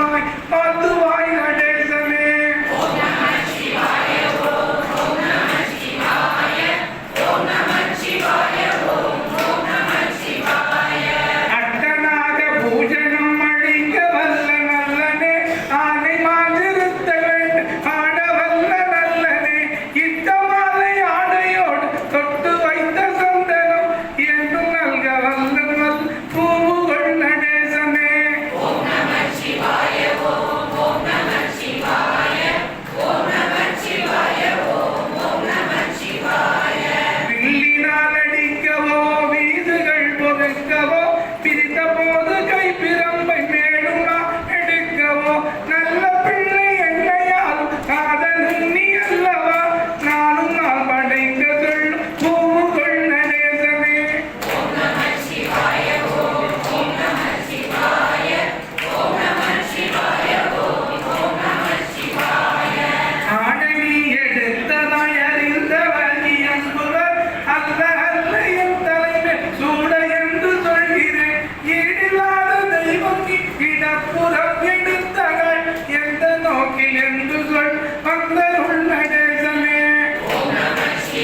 my, I do my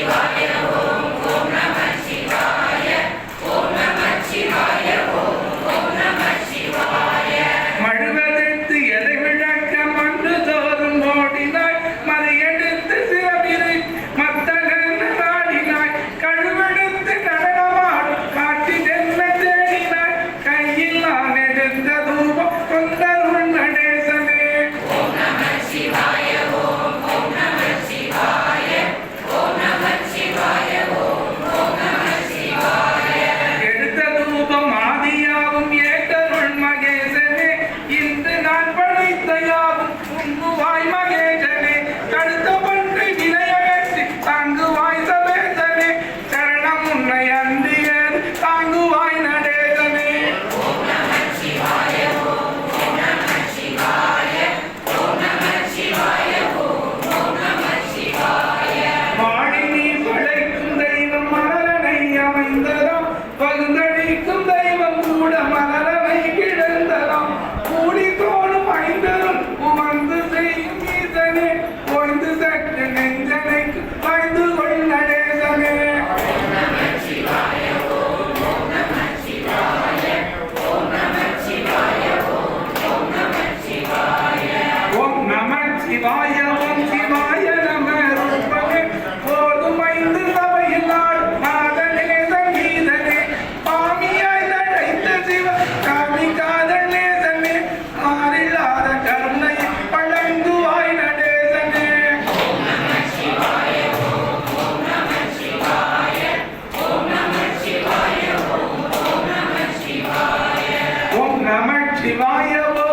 Shiva. தாங்குவாய் மகேஜனே கழுத்த பற்றி நிலையகற்றி தாங்குவாய் சமேஜனே சரணம் உன்னை அன்றியது தாங்குவாய் நடேதனே வாடி நீ பகுந்த Namah Shivaya Om.